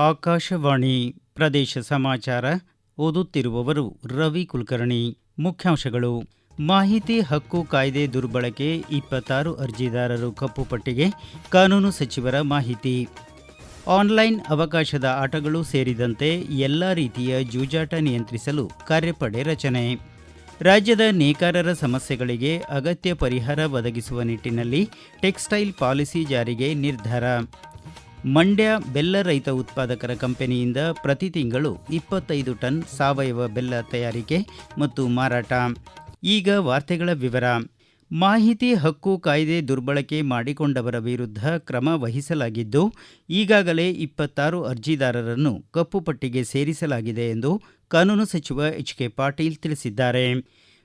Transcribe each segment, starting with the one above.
ಆಕಾಶವಾಣಿ ಪ್ರದೇಶ ಸಮಾಚಾರ ಓದುತ್ತಿರುವವರು ರವಿ ಕುಲಕರ್ಣಿ. ಮುಖ್ಯಾಂಶಗಳು. ಮಾಹಿತಿ, ಹಕ್ಕು, ಕಾಯ್ದೆ ದುರ್ಬಳಕೆ, ಇಪ್ಪತ್ತಾರು ಅರ್ಜಿದಾರರು ಕಪ್ಪು ಪಟ್ಟಿಗೆ ಕಾನೂನು ಸಚಿವರ ಮಾಹಿತಿ. ಆನ್ಲೈನ್ ಅವಕಾಶದ ಆಟಗಳು ಸೇರಿದಂತೆ ಎಲ್ಲ ರೀತಿಯ ಜೂಜಾಟ ನಿಯಂತ್ರಿಸಲು ಕಾರ್ಯಪಡೆ ರಚನೆ. ರಾಜ್ಯದ ನೇಕಾರರ ಸಮಸ್ಯೆಗಳಿಗೆ ಅಗತ್ಯ ಪರಿಹಾರ ಒದಗಿಸುವ ನಿಟ್ಟಿನಲ್ಲಿ ಟೆಕ್ಸ್ಟೈಲ್ ಪಾಲಿಸಿ ಜಾರಿಗೆ ನಿರ್ಧಾರ. ಮಂಡ್ಯ ಬೆಲ್ಲ ರೈತ ಉತ್ಪಾದಕರ ಕಂಪನಿಯಿಂದ ಪ್ರತಿ ತಿಂಗಳು ಇಪ್ಪತ್ತೈದು ಟನ್ ಸಾವಯವ ಬೆಲ್ಲ ತಯಾರಿಕೆ ಮತ್ತು ಮಾರಾಟ. ಈಗ ವಾರ್ತೆಗಳ ವಿವರ. ಮಾಹಿತಿ ಹಕ್ಕು ಕಾಯ್ದೆ ದುರ್ಬಳಕೆ ಮಾಡಿಕೊಂಡವರ ವಿರುದ್ಧ ಕ್ರಮ ವಹಿಸಲಾಗಿದ್ದು, ಈಗಾಗಲೇ ಇಪ್ಪತ್ತಾರು ಅರ್ಜಿದಾರರನ್ನು ಕಪ್ಪು ಪಟ್ಟಿಗೆ ಸೇರಿಸಲಾಗಿದೆ ಎಂದು ಕಾನೂನು ಸಚಿವ ಎಚ್ ಕೆ ಪಾಟೀಲ್ ತಿಳಿಸಿದ್ದಾರೆ.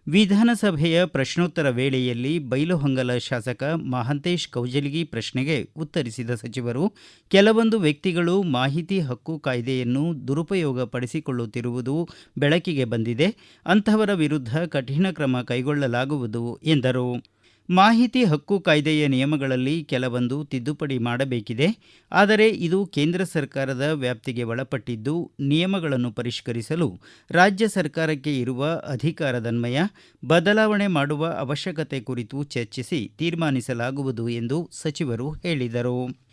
ವಿಧಾನಸಭೆಯ ಪ್ರಶ್ನೋತ್ತರ ವೇಳೆಯಲ್ಲಿ ಬೈಲಹೊಂಗಲ ಶಾಸಕ ಮಹಾಂತೇಶ್ ಕೌಜಲಗಿ ಪ್ರಶ್ನೆಗೆ ಉತ್ತರಿಸಿದ ಸಚಿವರು, ಕೆಲವೊಂದು ವ್ಯಕ್ತಿಗಳು ಮಾಹಿತಿ ಹಕ್ಕು ಕಾಯ್ದೆಯನ್ನು ದುರುಪಯೋಗ ಪಡಿಸಿಕೊಳ್ಳುತ್ತಿರುವುದು ಬೆಳಕಿಗೆ ಬಂದಿದೆ. ಅಂತಹವರ ವಿರುದ್ಧ ಕಠಿಣ ಕ್ರಮ ಕೈಗೊಳ್ಳಲಾಗುವುದು ಎಂದರು. ಮಾಹಿತಿ ಹಕ್ಕು ಕಾಯ್ದೆಯ ನಿಯಮಗಳಲ್ಲಿ ಕೆಲವೊಂದು ತಿದ್ದುಪಡಿ ಮಾಡಬೇಕಿದೆ. ಆದರೆ ಇದು ಕೇಂದ್ರ ಸರ್ಕಾರದ ವ್ಯಾಪ್ತಿಗೆ ಒಳಪಟ್ಟಿದ್ದು, ನಿಯಮಗಳನ್ನು ಪರಿಷ್ಕರಿಸಲು ರಾಜ್ಯ ಸರ್ಕಾರಕ್ಕೆ ಇರುವ ಅಧಿಕಾರದನ್ವಯ, ಬದಲಾವಣೆ ಮಾಡುವ ಅವಶ್ಯಕತೆ ಕುರಿತು ಚರ್ಚಿಸಿ ತೀರ್ಮಾನಿಸಲಾಗುವುದು ಎಂದು ಸಚಿವರು ಹೇಳಿದರು.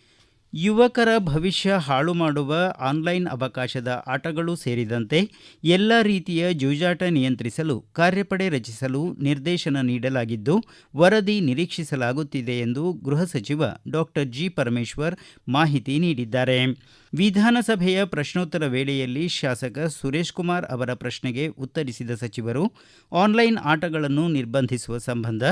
ಯುವಕರ ಭವಿಷ್ಯ ಹಾಳು ಮಾಡುವ ಆನ್ಲೈನ್ ಅವಕಾಶದ ಆಟಗಳು ಸೇರಿದಂತೆ ಎಲ್ಲ ರೀತಿಯ ಜೂಜಾಟ ನಿಯಂತ್ರಿಸಲು ಕಾರ್ಯಪಡೆ ರಚಿಸಲು ನಿರ್ದೇಶನ ನೀಡಲಾಗಿದ್ದು, ವರದಿ ನಿರೀಕ್ಷಿಸಲಾಗುತ್ತಿದೆ ಎಂದು ಗೃಹ ಸಚಿವ ಡಾಕ್ಟರ್ ಜಿ ಪರಮೇಶ್ವರ್ ಮಾಹಿತಿ ನೀಡಿದ್ದಾರೆ. ವಿಧಾನಸಭೆಯ ಪ್ರಶ್ನೋತ್ತರ ವೇಳೆಯಲ್ಲಿ ಶಾಸಕ ಸುರೇಶ್ ಕುಮಾರ್ ಅವರ ಪ್ರಶ್ನೆಗೆ ಉತ್ತರಿಸಿದ ಸಚಿವರು, ಆನ್ಲೈನ್ ಆಟಗಳನ್ನು ನಿರ್ಬಂಧಿಸುವ ಸಂಬಂಧ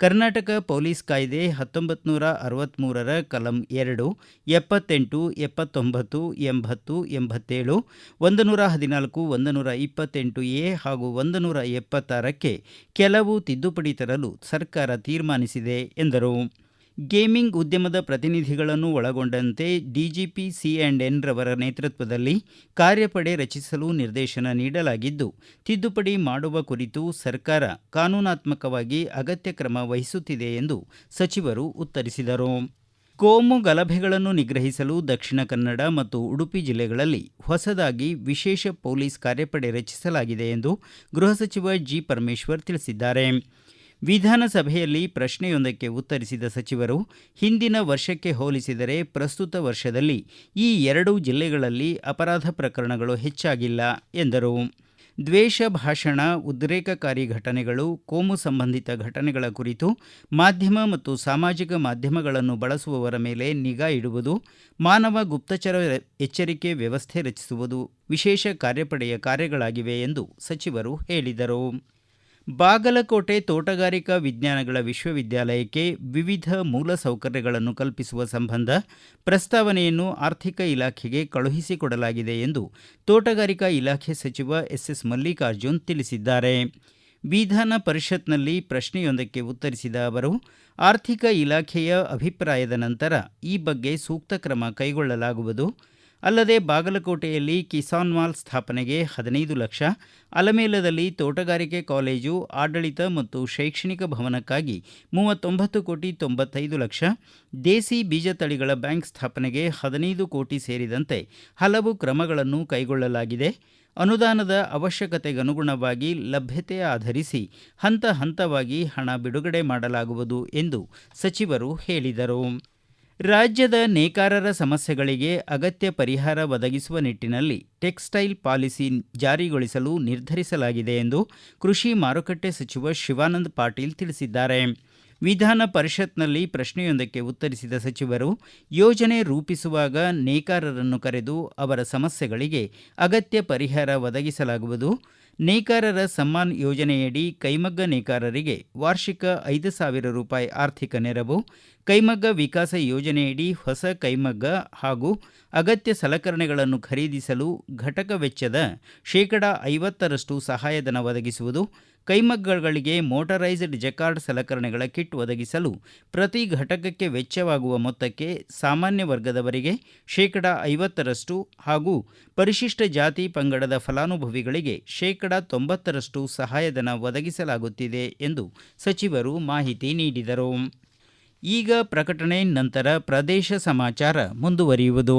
ಕರ್ನಾಟಕ ಪೊಲೀಸ್ ಕಾಯ್ದೆ ಹತ್ತೊಂಬತ್ತು ನೂರ ಅರವತ್ತ್ಮೂರರ ಕಲಂ ಎರಡು ಎಪ್ಪತ್ತೆಂಟು, ಎಪ್ಪತ್ತೊಂಬತ್ತು, ಎಂಬತ್ತು, ಎಂಬತ್ತೇಳು ಒಂದು ನೂರ ಹದಿನಾಲ್ಕು ಒಂದು ನೂರ ಇಪ್ಪತ್ತೆಂಟು ಎ ಹಾಗೂ ಒಂದು ನೂರ ಎಪ್ಪತ್ತಾರಕ್ಕೆ ಕೆಲವು ತಿದ್ದುಪಡಿ ತರಲು ಸರ್ಕಾರ ತೀರ್ಮಾನಿಸಿದೆ ಎಂದರು. ಗೇಮಿಂಗ್ ಉದ್ಯಮದ ಪ್ರತಿನಿಧಿಗಳನ್ನು ಒಳಗೊಂಡಂತೆ ಡಿಜಿಪಿ ಸಿ ಆ್ಯಂಡ್ ಎನ್ ರವರ ನೇತೃತ್ವದಲ್ಲಿ ಕಾರ್ಯಪಡೆ ರಚಿಸಲು ನಿರ್ದೇಶನ ನೀಡಲಾಗಿದ್ದು, ತಿದ್ದುಪಡಿ ಮಾಡುವ ಕುರಿತು ಸರ್ಕಾರ ಕಾನೂನಾತ್ಮಕವಾಗಿ ಅಗತ್ಯ ಕ್ರಮ ವಹಿಸುತ್ತಿದೆ ಎಂದು ಸಚಿವರು ಉತ್ತರಿಸಿದರು. ಕೋಮು ಗಲಭೆಗಳನ್ನು ನಿಗ್ರಹಿಸಲು ದಕ್ಷಿಣ ಕನ್ನಡ ಮತ್ತು ಉಡುಪಿ ಜಿಲ್ಲೆಗಳಲ್ಲಿ ಹೊಸದಾಗಿ ವಿಶೇಷ ಪೊಲೀಸ್ ಕಾರ್ಯಪಡೆ ರಚಿಸಲಾಗಿದೆ ಎಂದು ಗೃಹ ಸಚಿವ ಜಿ ಪರಮೇಶ್ವರ್ ತಿಳಿಸಿದ್ದಾರೆ. ವಿಧಾನಸಭೆಯಲ್ಲಿ ಪ್ರಶ್ನೆಯೊಂದಕ್ಕೆ ಉತ್ತರಿಸಿದ ಸಚಿವರು, ಹಿಂದಿನ ವರ್ಷಕ್ಕೆ ಹೋಲಿಸಿದರೆ ಪ್ರಸ್ತುತ ವರ್ಷದಲ್ಲಿ ಈ ಎರಡೂ ಜಿಲ್ಲೆಗಳಲ್ಲಿ ಅಪರಾಧ ಪ್ರಕರಣಗಳು ಹೆಚ್ಚಾಗಿಲ್ಲ ಎಂದರು. ದ್ವೇಷ ಭಾಷಣ, ಉದ್ರೇಕಕಾರಿ ಘಟನೆಗಳು, ಕೋಮು ಸಂಬಂಧಿತ ಘಟನೆಗಳ ಕುರಿತು ಮಾಧ್ಯಮ ಮತ್ತು ಸಾಮಾಜಿಕ ಮಾಧ್ಯಮಗಳನ್ನು ಬಳಸುವವರ ಮೇಲೆ ನಿಗಾ ಇಡುವುದು, ಮಾನವ ಗುಪ್ತಚರ ಎಚ್ಚರಿಕೆ ವ್ಯವಸ್ಥೆ ರಚಿಸುವುದು ವಿಶೇಷ ಕಾರ್ಯಪಡೆಯ ಕಾರ್ಯಗಳಾಗಿವೆ ಎಂದು ಸಚಿವರು ಹೇಳಿದರು. ಬಾಗಲಕೋಟೆ ತೋಟಗಾರಿಕಾ ವಿಜ್ಞಾನಗಳ ವಿಶ್ವವಿದ್ಯಾಲಯಕ್ಕೆ ವಿವಿಧ ಮೂಲ ಸೌಕರ್ಯಗಳನ್ನು ಕಲ್ಪಿಸುವ ಸಂಬಂಧ ಪ್ರಸ್ತಾವನೆಯನ್ನು ಆರ್ಥಿಕ ಇಲಾಖೆಗೆ ಕಳುಹಿಸಿಕೊಡಲಾಗಿದೆ ಎಂದು ತೋಟಗಾರಿಕಾ ಇಲಾಖೆ ಸಚಿವ ಎಸ್ಎಸ್ ಮಲ್ಲಿಕಾರ್ಜುನ್ ತಿಳಿಸಿದ್ದಾರೆ. ವಿಧಾನ ಪರಿಷತ್ನಲ್ಲಿ ಪ್ರಶ್ನೆಯೊಂದಕ್ಕೆ ಉತ್ತರಿಸಿದ ಅವರು, ಆರ್ಥಿಕ ಇಲಾಖೆಯ ಅಭಿಪ್ರಾಯದ ನಂತರ ಈ ಬಗ್ಗೆ ಸೂಕ್ತ ಕ್ರಮ ಕೈಗೊಳ್ಳಲಾಗುವುದು. ಅಲ್ಲದೆ ಬಾಗಲಕೋಟೆಯಲ್ಲಿ ಕಿಸಾನ್ ಮಾಲ್ ಸ್ಥಾಪನೆಗೆ ಹದಿನೈದು ಲಕ್ಷ, ಅಲಮೇಲದಲ್ಲಿ ತೋಟಗಾರಿಕೆ ಕಾಲೇಜು, ಆಡಳಿತ ಮತ್ತು ಶೈಕ್ಷಣಿಕ ಭವನಕ್ಕಾಗಿ ಮೂವತ್ತೊಂಬತ್ತು ಕೋಟಿ ತೊಂಬತ್ತೈದು ಲಕ್ಷ, ದೇಸಿ ಬೀಜ ತಳಿಗಳ ಬ್ಯಾಂಕ್ ಸ್ಥಾಪನೆಗೆ ಹದಿನೈದು ಕೋಟಿ ಸೇರಿದಂತೆ ಹಲವು ಕ್ರಮಗಳನ್ನು ಕೈಗೊಳ್ಳಲಾಗಿದೆ. ಅನುದಾನದ ಅವಶ್ಯಕತೆಗನುಗುಣವಾಗಿ ಲಭ್ಯತೆ ಆಧರಿಸಿ ಹಂತ ಹಂತವಾಗಿ ಹಣ ಬಿಡುಗಡೆ ಮಾಡಲಾಗುವುದು ಎಂದು ಸಚಿವರು ಹೇಳಿದರು. ರಾಜ್ಯದ ನೇಕಾರರ ಸಮಸ್ಯೆಗಳಿಗೆ ಅಗತ್ಯ ಪರಿಹಾರ ಒದಗಿಸುವ ನಿಟ್ಟಿನಲ್ಲಿ ಟೆಕ್ಸ್ಟೈಲ್ ಪಾಲಿಸಿ ಜಾರಿಗೊಳಿಸಲು ನಿರ್ಧರಿಸಲಾಗಿದೆ ಎಂದು ಕೃಷಿ ಮಾರುಕಟ್ಟೆ ಸಚಿವ ಶಿವಾನಂದ ಪಾಟೀಲ್ ತಿಳಿಸಿದ್ದಾರೆ. ವಿಧಾನ ಪರಿಷತ್ನಲ್ಲಿ ಪ್ರಶ್ನೆಯೊಂದಕ್ಕೆ ಉತ್ತರಿಸಿದ ಸಚಿವರು, ಯೋಜನೆ ರೂಪಿಸುವಾಗ ನೇಕಾರರನ್ನು ಕರೆದು ಅವರ ಸಮಸ್ಯೆಗಳಿಗೆ ಅಗತ್ಯ ಪರಿಹಾರ ಒದಗಿಸಲಾಗುವುದು. ನೇಕಾರರ ಸಮ್ಮಾನ್ ಯೋಜನೆಯಡಿ ಕೈಮಗ್ಗ ನೇಕಾರರಿಗೆ ವಾರ್ಷಿಕ ಐದು ಸಾವಿರ ರೂಪಾಯಿ ಆರ್ಥಿಕ ನೆರವು, ಕೈಮಗ್ಗ ವಿಕಾಸ ಯೋಜನೆಯಡಿ ಹೊಸ ಕೈಮಗ್ಗ ಹಾಗೂ ಅಗತ್ಯ ಸಲಕರಣೆಗಳನ್ನು ಖರೀದಿಸಲು ಘಟಕ ವೆಚ್ಚದ ಶೇಕಡಾ ಐವತ್ತರಷ್ಟು ಸಹಾಯಧನ ಒದಗಿಸುವುದು ಕೈಮಗ್ಗಗಳಿಗೆ ಮೋಟರೈಸ್ಡ್ ಜಕಾರ್ಡ್ ಸಲಕರಣೆಗಳ ಕಿಟ್ ಒದಗಿಸಲು ಪ್ರತಿ ಘಟಕಕ್ಕೆ ವೆಚ್ಚವಾಗುವ ಮೊತ್ತಕ್ಕೆ ಸಾಮಾನ್ಯ ವರ್ಗದವರಿಗೆ ಶೇಕಡಾ ಐವತ್ತರಷ್ಟು ಹಾಗೂ ಪರಿಶಿಷ್ಟ ಜಾತಿ ಪಂಗಡದ ಫಲಾನುಭವಿಗಳಿಗೆ ಶೇಕಡಾ ತೊಂಬತ್ತರಷ್ಟು ಸಹಾಯಧನ ಒದಗಿಸಲಾಗುತ್ತಿದೆ ಎಂದು ಸಚಿವರು ಮಾಹಿತಿ ನೀಡಿದರು. ಈಗ ಪ್ರಕಟಣೆ ನಂತರ ಪ್ರದೇಶ ಸಮಾಚಾರ ಮುಂದುವರಿಯುವುದು.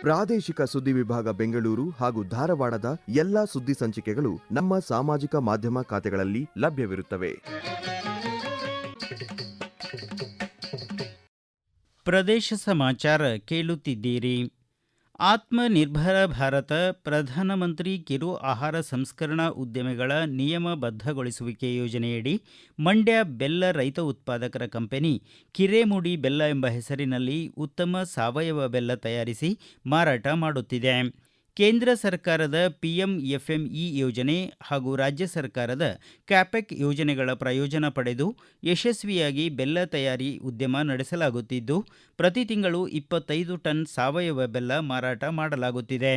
ಪ್ರಾದೇಶಿಕ ಸುದ್ದಿ ವಿಭಾಗ ಬೆಂಗಳೂರು ಹಾಗೂ ಧಾರವಾಡದ ಎಲ್ಲಾ ಸುದ್ದಿ ಸಂಚಿಕೆಗಳು ನಮ್ಮ ಸಾಮಾಜಿಕ ಮಾಧ್ಯಮ ಖಾತೆಗಳಲ್ಲಿ ಲಭ್ಯವಿರುತ್ತವೆ. ಪ್ರದೇಶ ಸಮಾಚಾರ ಕೇಳುತ್ತಿದ್ದೀರಿ. ಆತ್ಮನಿರ್ಭರ ಭಾರತ ಪ್ರಧಾನಮಂತ್ರಿ ಕಿರು ಆಹಾರ ಸಂಸ್ಕರಣಾ ಉದ್ಯಮಿಗಳ ನಿಯಮಬದ್ಧಗೊಳಿಸುವಿಕೆ ಯೋಜನೆಯಡಿ ಮಂಡ್ಯ ಬೆಲ್ಲ ರೈತ ಉತ್ಪಾದಕರ ಕಂಪನಿ ಕಿರೇಮುಡಿ ಬೆಲ್ಲ ಎಂಬ ಹೆಸರಿನಲ್ಲಿ ಉತ್ತಮ ಸಾವಯವ ಬೆಲ್ಲ ತಯಾರಿಸಿ ಮಾರಾಟ ಮಾಡುತ್ತಿದೆ. ಕೇಂದ್ರ ಸರ್ಕಾರದ ಪಿಎಂಎಫ್ಎಂಇ ಯೋಜನೆ ಹಾಗೂ ರಾಜ್ಯ ಸರ್ಕಾರದ ಕ್ಯಾಪೆಕ್ ಯೋಜನೆಗಳ ಪ್ರಯೋಜನ ಪಡೆದು ಯಶಸ್ವಿಯಾಗಿ ಬೆಲ್ಲ ತಯಾರಿ ಉದ್ಯಮ ನಡೆಸಲಾಗುತ್ತಿದ್ದು, ಪ್ರತಿ ತಿಂಗಳು ಇಪ್ಪತ್ತೈದು ಟನ್ ಸಾವಯವ ಬೆಲ್ಲ ಮಾರಾಟ ಮಾಡಲಾಗುತ್ತಿದೆ.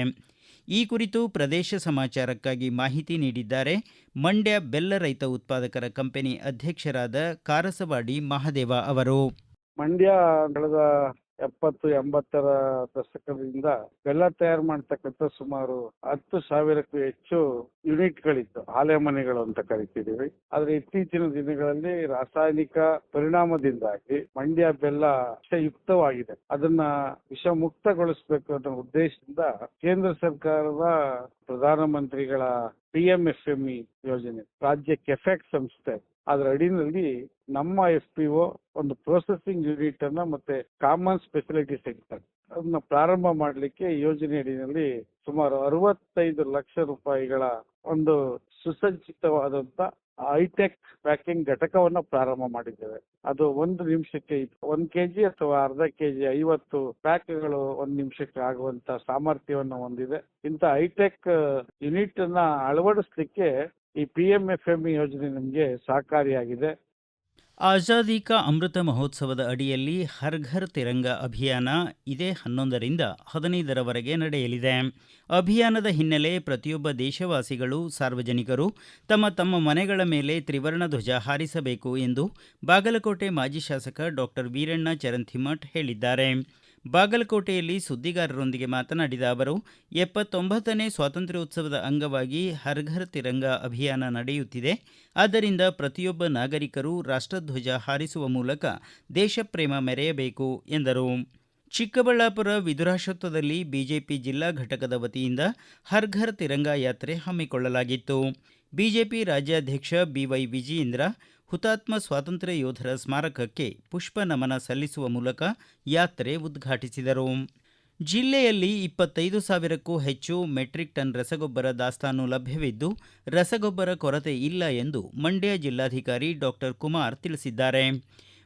ಈ ಕುರಿತು ಪ್ರದೇಶ ಸಮಾಚಾರಕ್ಕಾಗಿ ಮಾಹಿತಿ ನೀಡಿದ್ದಾರೆ ಮಂಡ್ಯ ಬೆಲ್ಲ ರೈತ ಉತ್ಪಾದಕರ ಕಂಪನಿ ಅಧ್ಯಕ್ಷರಾದ ಕಾರಸವಾಡಿ ಮಹದೇವ ಅವರು. ಮಂಡ್ಯ ಕಳೆದ ಎಪ್ಪತ್ತು, ಎಂಬತ್ತರ ದಶಕದಿಂದ ಬೆಲ್ಲ ತಯಾರು ಮಾಡ್ತಕ್ಕಂಥ ಸುಮಾರು ಹತ್ತು ಸಾವಿರಕ್ಕೂ ಹೆಚ್ಚು ಯೂನಿಟ್ಗಳಿತ್ತು. ಆಲೆ ಮನೆಗಳು ಅಂತ ಕರಿತಿದೀವಿ ಆದ್ರೆ ಇತ್ತೀಚಿನ ದಿನಗಳಲ್ಲಿ ರಾಸಾಯನಿಕ ಪರಿಣಾಮದಿಂದಾಗಿ ಮಂಡ್ಯ ಬೆಲ್ಲ ವಿಷಯುಕ್ತವಾಗಿದೆ. ಅದನ್ನ ವಿಷ ಮುಕ್ತಗೊಳಿಸಬೇಕು ಅನ್ನೋ ಉದ್ದೇಶದಿಂದ ಕೇಂದ್ರ ಸರ್ಕಾರದ ಪ್ರಧಾನಮಂತ್ರಿಗಳ P M F M E ಯೋಜನೆ ರಾಜ್ಯ ಕೆಫೆಕ್ ಸಂಸ್ಥೆ. ಅದರ ಅಡಿನಲ್ಲಿ ನಮ್ಮ ಎಫ್ ಪಿ ಒ ಒಂದು ಪ್ರೊಸೆಸಿಂಗ್ ಯೂನಿಟ್ ಅನ್ನ ಮತ್ತೆ ಕಾಮನ್ ಸ್ಪೆಷಾಲಿಟಿ ಸೆಂಟರ್ ಅದನ್ನ ಪ್ರಾರಂಭ ಮಾಡಲಿಕ್ಕೆ ಯೋಜನೆ ಅಡಿನಲ್ಲಿ ಸುಮಾರು ಅರವತ್ತೈದು ಲಕ್ಷ ರೂಪಾಯಿಗಳ ಒಂದು ಸುಸಜ್ಜಿತವಾದಂತ ಹೈಟೆಕ್ ಪ್ಯಾಕಿಂಗ್ ಘಟಕವನ್ನ ಪ್ರಾರಂಭ ಮಾಡಿದ್ದೇವೆ. ಅದು ಒಂದು ನಿಮಿಷಕ್ಕೆ ಒಂದ್ ಕೆಜಿ ಅಥವಾ ಅರ್ಧ ಕೆಜಿ, ಐವತ್ತು ಪ್ಯಾಕ್ಗಳು ಒಂದು ನಿಮಿಷಕ್ಕೆ ಆಗುವಂತ ಸಾಮರ್ಥ್ಯವನ್ನು ಹೊಂದಿದೆ. ಇಂಥ ಹೈಟೆಕ್ ಯೂನಿಟ್ ಅನ್ನ ಅಳವಡಿಸಲಿಕ್ಕೆ ಈ ಪಿ ಎಂ ಎಫ್ ಎಂ ಯೋಜನೆ ನಮಗೆ ಸಹಕಾರಿಯಾಗಿದೆ. ಆಜಾದಿ ಕಾ ಅಮೃತ ಮಹೋತ್ಸವದ ಅಡಿಯಲ್ಲಿ ಹರ್ ಘರ್ ತಿರಂಗ ಅಭಿಯಾನ ಇದೇ ಹನ್ನೊಂದರಿಂದ ಹದಿನೈದರವರೆಗೆ ನಡೆಯಲಿದೆ. ಅಭಿಯಾನದ ಹಿನ್ನೆಲೆ ಪ್ರತಿಯೊಬ್ಬ ದೇಶವಾಸಿಗಳು, ಸಾರ್ವಜನಿಕರು ತಮ್ಮ ತಮ್ಮ ಮನೆಗಳ ಮೇಲೆ ತ್ರಿವರ್ಣ ಧ್ವಜ ಹಾರಿಸಬೇಕು ಎಂದು ಬಾಗಲಕೋಟೆ ಮಾಜಿ ಶಾಸಕ ಡಾಕ್ಟರ್ ವೀರಣ್ಣ ಚರಂತಿಮಠ್ ಹೇಳಿದ್ದಾರೆ. ಬಾಗಲಕೋಟೆಯಲ್ಲಿ ಸುದ್ದಿಗಾರರೊಂದಿಗೆ ಮಾತನಾಡಿದ ಅವರು, ಎಪ್ಪತ್ತೊಂಬತ್ತನೇ ಸ್ವಾತಂತ್ರ್ಯೋತ್ಸವದ ಅಂಗವಾಗಿ ಹರ್ ಘರ್ ತಿರಂಗ ಅಭಿಯಾನ ನಡೆಯುತ್ತಿದೆ. ಆದ್ದರಿಂದ ಪ್ರತಿಯೊಬ್ಬ ನಾಗರಿಕರು ರಾಷ್ಟ್ರಧ್ವಜ ಹಾರಿಸುವ ಮೂಲಕ ದೇಶಪ್ರೇಮ ಮೆರೆಯಬೇಕು, ಎಂದರು. ಚಿಕ್ಕಬಳ್ಳಾಪುರ ವಿದುರಾಶ್ವತ್ವದಲ್ಲಿ ಬಿಜೆಪಿ ಜಿಲ್ಲಾ ಘಟಕದ ವತಿಯಿಂದ ಹರ್ ಘರ್ ತಿರಂಗ ಯಾತ್ರೆ ಹಮ್ಮಿಕೊಳ್ಳಲಾಗಿತ್ತು. ಬಿಜೆಪಿ ರಾಜ್ಯಾಧ್ಯಕ್ಷ ಬಿವೈ ವಿಜಯೇಂದ್ರ ಹುತಾತ್ಮ ಸ್ವಾತಂತ್ರ್ಯ ಯೋಧರ ಸ್ಮಾರಕಕ್ಕೆ ಪುಷ್ಪ ನಮನ ಸಲ್ಲಿಸುವ ಮೂಲಕ ಯಾತ್ರೆ ಉದ್ಘಾಟಿಸಿದರು. ಜಿಲ್ಲೆಯಲ್ಲಿ ಇಪ್ಪತ್ತೈದು ಸಾವಿರಕ್ಕೂ ಹೆಚ್ಚು ಮೆಟ್ರಿಕ್ ಟನ್ ರಸಗೊಬ್ಬರ ದಾಸ್ತಾನು ಲಭ್ಯವಿದ್ದು, ರಸಗೊಬ್ಬರ ಕೊರತೆ ಇಲ್ಲ ಎಂದು ಮಂಡ್ಯ ಜಿಲ್ಲಾಧಿಕಾರಿ ಡಾಕ್ಟರ್ ಕುಮಾರ್ ತಿಳಿಸಿದ್ದಾರೆ.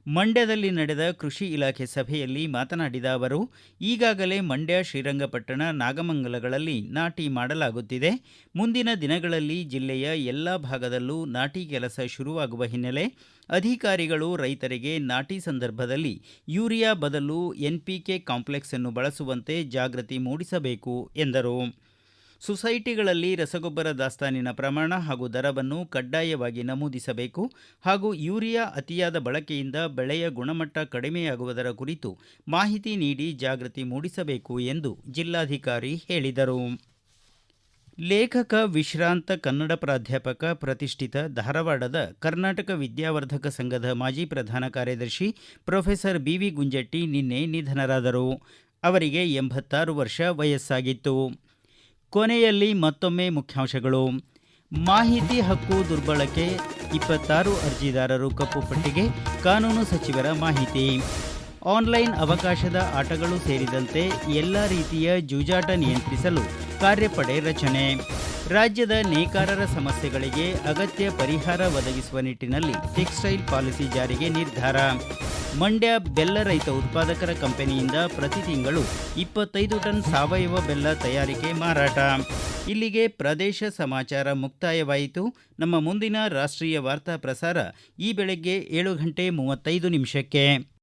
ಮಂಡ್ಯದಲ್ಲಿ ನಡೆದ ಕೃಷಿ ಇಲಾಖೆ ಸಭೆಯಲ್ಲಿ ಮಾತನಾಡಿದ ಅವರು, ಈಗಾಗಲೇ ಮಂಡ್ಯ, ಶ್ರೀರಂಗಪಟ್ಟಣ, ನಾಗಮಂಗಲಗಳಲ್ಲಿ ನಾಟಿ ಮಾಡಲಾಗುತ್ತಿದೆ. ಮುಂದಿನ ದಿನಗಳಲ್ಲಿ ಜಿಲ್ಲೆಯ ಎಲ್ಲ ಭಾಗದಲ್ಲೂ ನಾಟಿ ಕೆಲಸ ಶುರುವಾಗುವ ಹಿನ್ನೆಲೆ ಅಧಿಕಾರಿಗಳು ರೈತರಿಗೆ ನಾಟಿ ಸಂದರ್ಭದಲ್ಲಿ ಯೂರಿಯಾ ಬದಲು ಎನ್ಪಿಕೆ ಕಾಂಪ್ಲೆಕ್ಸ್ ಅನ್ನು ಬಳಸುವಂತೆ ಜಾಗೃತಿ ಮೂಡಿಸಬೇಕು ಎಂದರು. ಸೊಸೈಟಿಗಳಲ್ಲಿ ರಸಗೊಬ್ಬರ ದಾಸ್ತಾನಿನ ಪ್ರಮಾಣ ಹಾಗೂ ದರವನ್ನು ಕಡ್ಡಾಯವಾಗಿ ನಮೂದಿಸಬೇಕು ಹಾಗೂ ಯೂರಿಯಾ ಅತಿಯಾದ ಬಳಕೆಯಿಂದ ಬೆಳೆಯ ಗುಣಮಟ್ಟ ಕಡಿಮೆಯಾಗುವುದರ ಕುರಿತು ಮಾಹಿತಿ ನೀಡಿ ಜಾಗೃತಿ ಮೂಡಿಸಬೇಕು ಎಂದು ಜಿಲ್ಲಾಧಿಕಾರಿ ಹೇಳಿದರು. ಲೇಖಕ ವಿಶ್ರಾಂತ ಕನ್ನಡ ಪ್ರಾಧ್ಯಾಪಕ ಪ್ರತಿಷ್ಠಿತ ಧಾರವಾಡದ ಕರ್ನಾಟಕ ವಿದ್ಯಾವರ್ಧಕ ಸಂಘದ ಮಾಜಿ ಪ್ರಧಾನ ಕಾರ್ಯದರ್ಶಿ ಪ್ರೊಫೆಸರ್ ಬಿವಿ ಗುಂಜಟ್ಟಿ ನಿನ್ನೆ ನಿಧನರಾದರು. ಅವರಿಗೆ ಎಂಬತ್ತಾರು ವರ್ಷ ವಯಸ್ಸಾಗಿತ್ತು. ಕೊನೆಯಲ್ಲಿ ಮತ್ತೊಮ್ಮೆ ಮುಖ್ಯಾಂಶಗಳು. ಮಾಹಿತಿ ಹಕ್ಕು ದುರ್ಬಳಕೆ, ಇಪ್ಪತ್ತಾರು ಅರ್ಜಿದಾರರು ಕಪ್ಪು ಪಟ್ಟಿಗೆ ಕಾನೂನು ಸಚಿವರ ಮಾಹಿತಿ. ಆನ್ಲೈನ್ ಅವಕಾಶದ ಆಟಗಳು ಸೇರಿದಂತೆ ಎಲ್ಲ ರೀತಿಯ ಜೂಜಾಟ ನಿಯಂತ್ರಿಸಲು ಕಾರ್ಯಪಡೆ ರಚನೆ. ರಾಜ್ಯದ ನೇಕಾರರ ಸಮಸ್ಯೆಗಳಿಗೆ ಅಗತ್ಯ ಪರಿಹಾರ ಒದಗಿಸುವ ನಿಟ್ಟಿನಲ್ಲಿ ಟೆಕ್ಸ್ಟೈಲ್ ಪಾಲಿಸಿ ಜಾರಿಗೆ ನಿರ್ಧಾರ. ಮಂಡ್ಯ ಬೆಲ್ಲ ರೈತ ಉತ್ಪಾದಕರ ಕಂಪನಿಯಿಂದ ಪ್ರತಿ ತಿಂಗಳು ಇಪ್ಪತ್ತೈದು ಟನ್ ಸಾವಯವ ಬೆಲ್ಲ ತಯಾರಿಕೆ ಮಾರಾಟ. ಇಲ್ಲಿಗೆ ಪ್ರದೇಶ ಸಮಾಚಾರ ಮುಕ್ತಾಯವಾಯಿತು. ನಮ್ಮ ಮುಂದಿನ ರಾಷ್ಟ್ರೀಯ ವಾರ್ತಾ ಪ್ರಸಾರ ಈ ಬೆಳಗ್ಗೆ ಏಳು ಗಂಟೆ ಮೂವತ್ತೈದು ನಿಮಿಷಕ್ಕೆ.